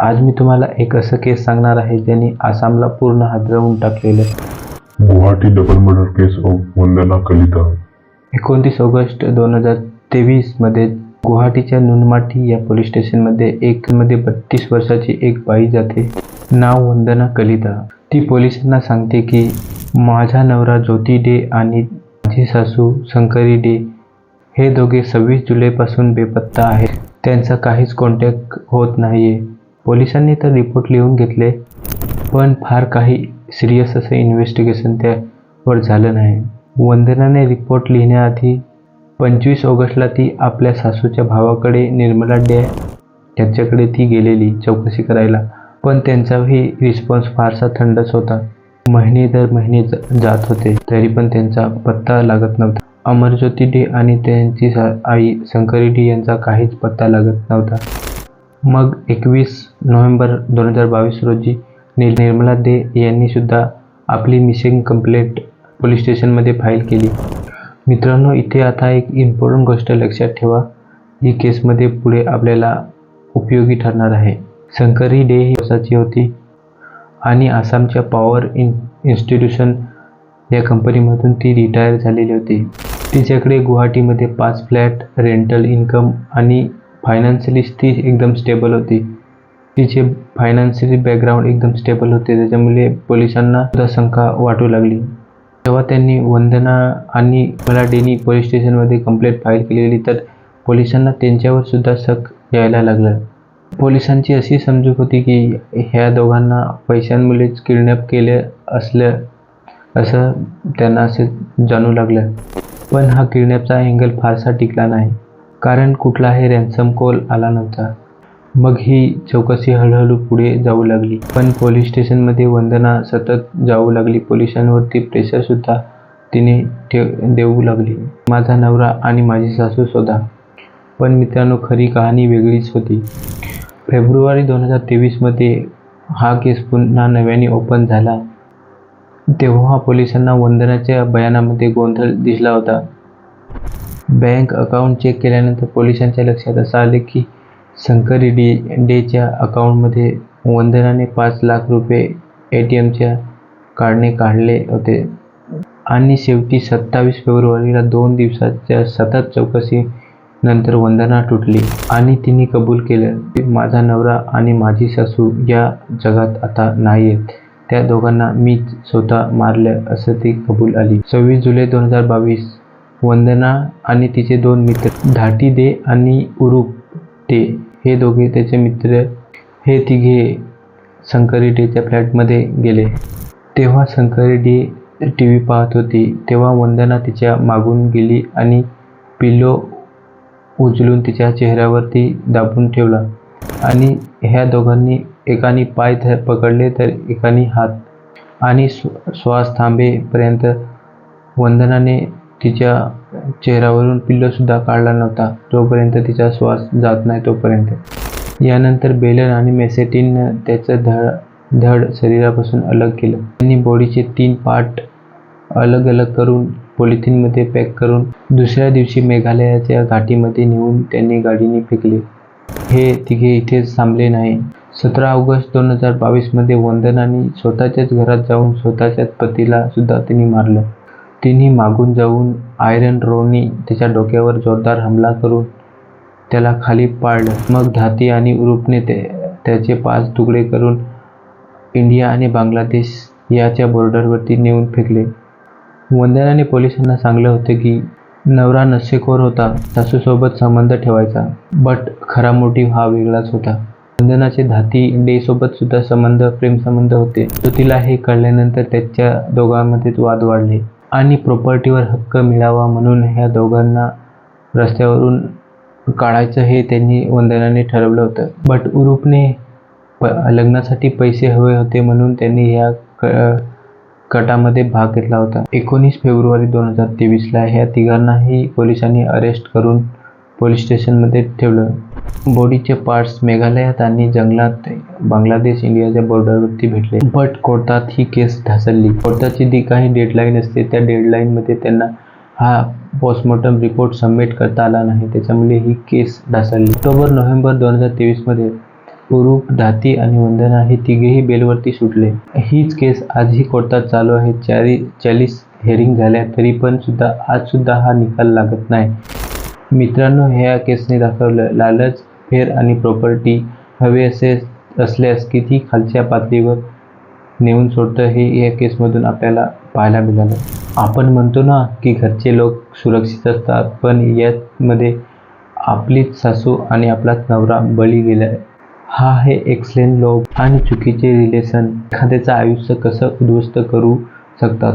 आज मी तुम्हाला एक असं केस सांगणार आहे ज्याने आसामला पूर्ण हादरवून टाकलेलं Guwahati double murder case of Vandana Kalita. एकोणतीस ऑगस्ट दोन हजार तेवीसमध्ये गुवाहाटीच्या नुनमाठी या पोलीस स्टेशनमध्ये एक मध्ये बत्तीस वर्षाची एक बाई जाते नाव वंदना कलिता. ती पोलिसांना सांगते की माझा नवरा ज्योती डे आणि माझी सासू शंकरी डे हे दोघे सव्वीस जुलैपासून बेपत्ता आहेत. त्यांचा काहीच कॉन्टॅक्ट होत नाही आहे पोलिसांनी तर रिपोर्ट लिहून घेतले पण फार काही सिरियस असं इन्व्हेस्टिगेशन त्यावर झालं नाही. वंदनाने रिपोर्ट लिहिण्याआधी पंचवीस ऑगस्टला ती आपल्या सासूच्या भावाकडे निर्मला डे त्याच्याकडे ती गेलेली चौकशी करायला. पण त्यांचाही रिस्पॉन्स फारसा थंडच होता. महिने दर महिने जात होते तरी पण त्यांचा पत्ता लागत नव्हता. अमरज्योती डे आणि त्यांची आई शंकरी डे यांचा काहीच पत्ता लागत नव्हता. मग एकवीस नोव्हेंबर दोन हजार बावीस रोजी नि निर्मला दे यांनीसुद्धा आपली मिसिंग कंप्लेंट पोलीस स्टेशनमध्ये फाईल केली. मित्रांनो इथे आता एक इम्पॉर्टंट गोष्ट लक्षात ठेवा. ही केसमध्ये पुढे आपल्याला उपयोगी ठरणार आहे. शंकरी डे ही वर्षाची होती आणि आसामच्या पॉवर इन इन्स्टिट्यूशन या कंपनीमधून ती रिटायर झालेली होती. तिच्याकडे गुवाहाटीमध्ये पाच फ्लॅट रेंटल इन्कम आणि फायनान्शियली ती एकदम स्टेबल होती. तिचे फायनान्शियल बॅकग्राऊंड एकदम स्टेबल होते. त्याच्यामुळे पोलिसांना सुद्धा शंका वाटू लागली. तेव्हा त्यांनी वंदना आणि मला डेनी पोलीस स्टेशनमध्ये कंप्लेंट फाईल केलेली तर पोलिसांना त्यांच्यावर सुद्धा शक यायला लागलं. पोलिसांची अशी समजूत होती की ह्या दोघांना पैशांमुळेच किडनॅप केले असलं असं त्यांना असे जाणू लागलं. पण हा किडनॅपचा अँगल फारसा टिकला नाही. कारण कुठलाही रॅन्सम कॉल आला नव्हता. मग ही चौकशी हळूहळू पुढे जाऊ लागली. पण पोलीस स्टेशनमध्ये वंदना सतत जाऊ लागली. पोलिसांवरती प्रेशरसुद्धा तिने ठेव देऊ लागली. माझा नवरा आणि माझी सासू शोधा. पण मित्रांनो खरी कहाणी वेगळीच होती. फेब्रुवारी दोन हजार तेवीसमध्ये हा केस पुन्हा नव्याने ओपन झाला. तेव्हा पोलिसांना वंदनाच्या बयानामध्ये गोंधळ दिसला होता. बँक अकाउंट चेक केल्यानंतर पोलिसांच्या लक्षात असं आले की शंकरी डे डेच्या अकाउंटमध्ये वंदनाने पाच लाख रुपये ए टी एमच्या कार्डने काढले होते. आणि शेवटी सत्तावीस फेब्रुवारीला दोन दिवसाच्या सतत चौकशी नंतर वंदना तुटली आणि तिने कबूल केलं की माझा नवरा आणि माझी सासू या जगात आता नाही आहेत त्या दोघांना मीच स्वतः मारलं असं ती कबूल आली. सव्वीस जुलै दोन हजार बावीस वंदना आणि तिचे दोन मित्र धाटी दे आणि उरूप डे हे दोघे त्याचे मित्र हे तिघे शंकरी डेच्या फ्लॅटमध्ये गेले. तेव्हा शंकरी डे टी व्ही पाहत होती. तेव्हा वंदना तिच्या मागून गेली आणि पिल्लो उचलून तिच्या चेहऱ्यावरती दाबून ठेवला. आणि ह्या दोघांनी एकाने पाय ध पकडले तर एकाने हात आणि श्वास थांबेपर्यंत वंदनाने तिच्या चेहऱ्यावरून पिल्लोसुद्धा काढला नव्हता. जोपर्यंत तिचा श्वास जात नाही तोपर्यंत. यानंतर बेलन आणि मेसेटीननं त्याचं धड धड शरीरापासून अलग केलं. त्यांनी बॉडीचे तीन पार्ट अलग अलग करून पॉलिथिनमध्ये पॅक करून दुसऱ्या दिवशी मेघालयाच्या घाटीमध्ये नेऊन त्यांनी गाडीने फेकले. हे तिघे इथेच थांबले नाही. सतरा ऑगस्ट दोन हजार बावीसमध्ये वंदनाने स्वतःच्याच घरात जाऊन स्वतःच्याच पतीला सुद्धा तिने मारलं. तिने मागून जाऊन आयरन रोडनी त्याच्या डोक्यावर जोरदार हमला करून त्याला खाली पाडलं. मग धाती आणि उरूपने ते त्याचे पाच तुकडे करून इंडिया आणि बांगलादेश याच्या बॉर्डरवरती नेऊन फेकले. वंदनाने पोलिसांना सांगलं होतं की नवरा नशेखोर होता सासूसोबत संबंध ठेवायचा बट खरा मोटिव्ह हा वेगळाच होता. वंदनाचे धाती डेसोबत सुद्धा संबंध प्रेमसंबंध होते. तो तिला हे कळल्यानंतर त्याच्या दोघांमध्ये वाद वाढले. आणि प्रॉपर्टीवर हक्क मिळावा म्हणून ह्या दोघांना रस्त्यावरून काढायचं हे त्यांनी वंदनाने ठरवलं होतं. बट उरूपने प लग्नासाठी पैसे हवे होते म्हणून त्यांनी ह्या क कटामध्ये भाग घेतला होता. एकोणीस फेब्रुवारी दोन हजार तेवीसला ह्या तिघांनाही पोलिसांनी अरेस्ट करून पोलीस स्टेशनमध्ये ठेवलं. बॉडीचे पार्ट्स मेघालयात आणि जंगलात बांगलादेश इंडियाच्या बॉर्डरवरती भेटले. बट कोर्टात ही केस ढासळली. कोर्टाची जी काही डेडलाईन असते त्या डेडलाईनमध्ये त्यांना हा पोस्टमॉर्टम रिपोर्ट सबमिट करता आला नाही. त्याच्यामुळे ही केस ढासळली. ऑक्टोबर नोव्हेंबर दोन हजार तेवीसमध्ये कुरूप धाती आणि वंदना हे तिघेही बेलवरती सुटले. हीच केस आजही कोर्टात चालू आहे. चारी चाळीस हेअरिंग झाल्या तरी पण सुद्धा आज सुद्धा हा निकाल लागत नाही. मित्रांनो ह्या केसने दाखवलं. लालच फेर आणि प्रॉपर्टी हवे असे असल्यास किती खालच्या पातळीवर नेऊन सोडतं हे या केसमधून आपल्याला पाहायला मिळालं. आपण म्हणतो ना की घरचे लोक सुरक्षित असतात पण यामध्ये आपलीच सासू आणि आपलाच नवरा बळी गेलाय. हा आहे एक्सलेन लोक आणि चुकीचे रिलेशन एखाद्याचं आयुष्य कसं उद्ध्वस्त करू शकतात?